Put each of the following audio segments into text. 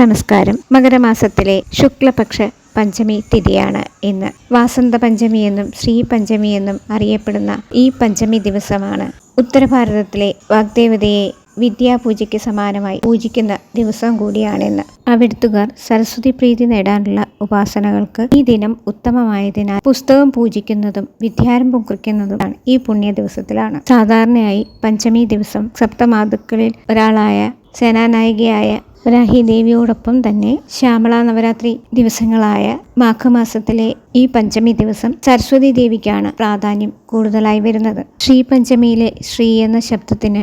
നമസ്കാരം. മകരമാസത്തിലെ ശുക്ലപക്ഷ പഞ്ചമി തിഥിയാണ് ഇന്ന്. വാസന്ത പഞ്ചമി എന്നും ശ്രീ പഞ്ചമി എന്നും അറിയപ്പെടുന്ന ഈ പഞ്ചമി ദിവസമാണ്. ഉത്തരഭാരതത്തിലെ വാഗ്ദേവതയെ വിദ്യാപൂജയ്ക്ക് സമാനമായി പൂജിക്കുന്ന ദിവസം കൂടിയാണെന്ന് അവിടുത്തുകാർ സരസ്വതി പ്രീതി നേടാനുള്ള ഉപാസനകൾക്ക് ഈ ദിനം ഉത്തമമായതിനാൽ പുസ്തകം പൂജിക്കുന്നതും വിദ്യാരംഭം കുറിക്കുന്നതുമാണ് ഈ പുണ്യ ദിവസത്തിലാണ്. സാധാരണയായി പഞ്ചമി ദിവസം സപ്തമാതുക്കളിൽ ഒരാളായ സേനാനായികയായ വരാഹി ദേവിയോടൊപ്പം തന്നെ ശ്യാമള നവരാത്രി ദിവസങ്ങളായ മാഘമാസത്തിലെ ഈ പഞ്ചമി ദിവസം സരസ്വതി ദേവിക്കാണ് പ്രാധാന്യം കൂടുതലായി വരുന്നത്. ശ്രീ പഞ്ചമിയിലെ ശ്രീ എന്ന ശബ്ദത്തിന്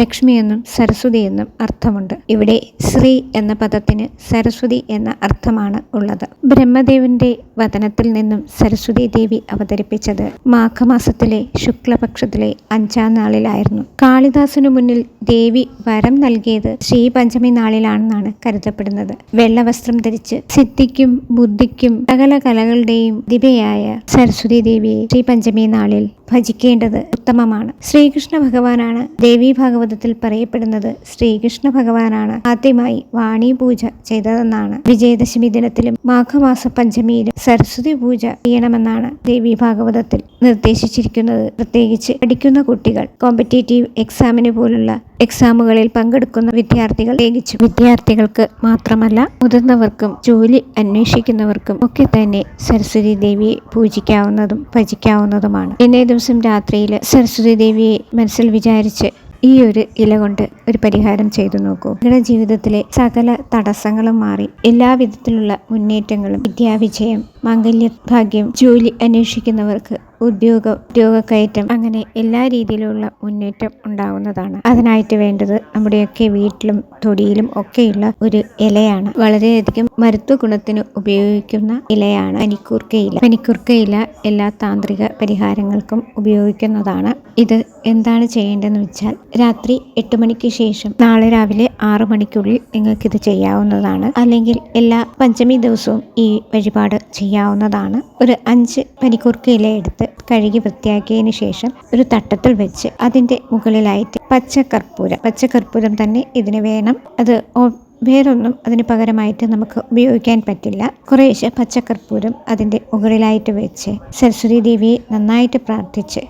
ലക്ഷ്മി എന്നും സരസ്വതി എന്നും അർത്ഥമുണ്ട്. ഇവിടെ ശ്രീ എന്ന പദത്തിന് സരസ്വതി എന്ന അർത്ഥമാണ് ഉള്ളത്. ബ്രഹ്മദേവന്റെ വതനത്തിൽ നിന്നും സരസ്വതി ദേവി അവതരിപ്പിച്ചത് മാഘമാസത്തിലെ ശുക്ലപക്ഷത്തിലെ അഞ്ചാം നാളിലായിരുന്നു. കാളിദാസനു മുന്നിൽ ദേവി വരം നൽകിയത് ശ്രീപഞ്ചമി നാളിലാണെന്നാണ് കരുതപ്പെടുന്നത്. വെള്ളവസ്ത്രം ധരിച്ച് സിദ്ധിക്കും ബുദ്ധിക്കും സകല കലകളുടെയും ദിവയായ സരസ്വതി ദേവിയെ ശ്രീപഞ്ചമി നാളിൽ ഭജിക്കേണ്ടത് ഉത്തമമാണ്. ശ്രീകൃഷ്ണ ഭഗവാനാണ് ദേവീ ഭാഗവതത്തിൽ പറയപ്പെടുന്നത്. ശ്രീകൃഷ്ണ ഭഗവാനാണ് ആദ്യമായി വാണി പൂജ ചെയ്തതെന്നാണ്. വിജയദശമി ദിനത്തിലും മാഘമാസ പഞ്ചമിയിലും സരസ്വതി പൂജ ചെയ്യണമെന്നാണ് ദേവി ഭാഗവതത്തിൽ നിർദ്ദേശിച്ചിരിക്കുന്നത്. പ്രത്യേകിച്ച് പഠിക്കുന്ന കുട്ടികൾ കോമ്പറ്റേറ്റീവ് എക്സാമിന് പോലുള്ള എക്സാമുകളിൽ പങ്കെടുക്കുന്ന വിദ്യാർത്ഥികൾ പ്രത്യേകിച്ചും വിദ്യാർത്ഥികൾക്ക് മാത്രമല്ല മുതിർന്നവർക്കും ജോലി അന്വേഷിക്കുന്നവർക്കും ഒക്കെ തന്നെ സരസ്വതി ദേവിയെ പൂജിക്കാവുന്നതും ഭജിക്കാവുന്നതുമാണ്. ഇന്നേ ദിവസം രാത്രിയിൽ സരസ്വതി ദേവിയെ മനസ്സിൽ വിചാരിച്ച് ഈ ഒരു ഇല കൊണ്ട് ഒരു പരിഹാരം ചെയ്തു നോക്കൂ. നിങ്ങളുടെ ജീവിതത്തിലെ സകല തടസ്സങ്ങളും മാറി എല്ലാവിധത്തിലുള്ള മുന്നേറ്റങ്ങളും വിദ്യാവിജയം മാംഗല്യ ഭാഗ്യം ജോലി അന്വേഷിക്കുന്നവർക്ക് ഉദ്യോഗ ഉദ്യോഗക്കയറ്റം. അങ്ങനെ എല്ലാ രീതിയിലുള്ള മുന്നേറ്റം ഉണ്ടാവുന്നതാണ്. അതിനായിട്ട് വേണ്ടത് നമ്മുടെയൊക്കെ വീട്ടിലും തൊടിയിലും ഒക്കെയുള്ള ഒരു ഇലയാണ്. വളരെയധികം മരുത്വ ഗുണത്തിന് ഉപയോഗിക്കുന്ന ഇലയാണ് പനിക്കൂർക്കയില പനിക്കൂർക്കയില എല്ലാ താന്ത്രിക പരിഹാരങ്ങൾക്കും ഉപയോഗിക്കുന്നതാണ്. ഇത് എന്താണ് ചെയ്യേണ്ടതെന്ന് വെച്ചാൽ രാത്രി എട്ട് മണിക്ക് ശേഷം നാളെ രാവിലെ ആറ് മണിക്കുള്ളിൽ നിങ്ങൾക്കിത് ചെയ്യാവുന്നതാണ്. അല്ലെങ്കിൽ എല്ലാ പഞ്ചമി ദിവസവും ഈ വഴിപാട് ചെയ്യാവുന്നതാണ്. ഒരു അഞ്ച് പനിക്കൂർക്ക ഇല എടുത്ത് കഴുകി വൃത്തിയാക്കിയതിന് ശേഷം ഒരു തട്ടത്തിൽ വെച്ച് അതിന്റെ മുകളിലായിട്ട് പച്ചക്കർപ്പൂരം പച്ചക്കർപ്പൂരം തന്നെ ഇതിന് വേണം. അത് വേറൊന്നും അതിന് പകരമായിട്ട് നമുക്ക് ഉപയോഗിക്കാൻ പറ്റില്ല. കുറേശ്ശെ പച്ചക്കർപ്പൂരം അതിന്റെ മുകളിലായിട്ട് വെച്ച് സരസ്വതി ദേവിയെ നന്നായിട്ട് പ്രാർത്ഥിച്ച്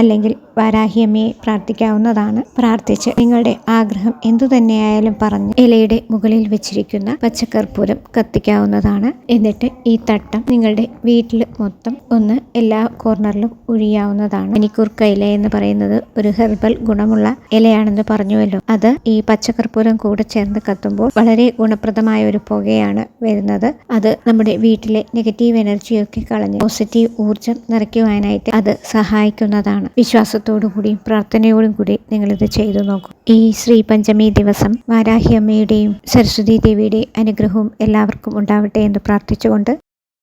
അല്ലെങ്കിൽ വാരാഹിയമ്മയെ പ്രാർത്ഥിക്കാവുന്നതാണ്. പ്രാർത്ഥിച്ച് നിങ്ങളുടെ ആഗ്രഹം എന്തു തന്നെയായാലും പറഞ്ഞ് ഇലയുടെ മുകളിൽ വെച്ചിരിക്കുന്ന പച്ചക്കർപ്പൂരം കത്തിക്കാവുന്നതാണ്. എന്നിട്ട് ഈ തട്ടം നിങ്ങളുടെ വീട്ടിൽ മൊത്തം ഒന്ന് എല്ലാ കോർണറിലും ഒഴിയാവുന്നതാണ്. മണിക്കൂർക്ക ഇല എന്ന് പറയുന്നത് ഒരു ഹെർബൽ ഗുണമുള്ള ഇലയാണെന്ന് പറഞ്ഞുവല്ലോ. അത് ഈ പച്ചക്കർപ്പൂരം കൂടെ ചേർന്ന് കത്തുമ്പോൾ വളരെ ഗുണപ്രദമായ ഒരു പുകയാണ് വരുന്നത്. അത് നമ്മുടെ വീട്ടിലെ നെഗറ്റീവ് എനർജിയൊക്കെ കളഞ്ഞ് പോസിറ്റീവ് ഊർജം നിറയ്ക്കുവാനായിട്ട് അത് സഹായിക്കുന്നതാണ്. വിശ്വാസത്തോടു കൂടി പ്രാർത്ഥനയോടും കൂടി നിങ്ങളിത് ചെയ്തു നോക്കും. ഈ ശ്രീ പഞ്ചമി ദിവസം വാരാഹി അമ്മയുടെയും സരസ്വതി ദേവിയുടെയും അനുഗ്രഹവും എല്ലാവർക്കും ഉണ്ടാവട്ടെ എന്ന് പ്രാർത്ഥിച്ചുകൊണ്ട്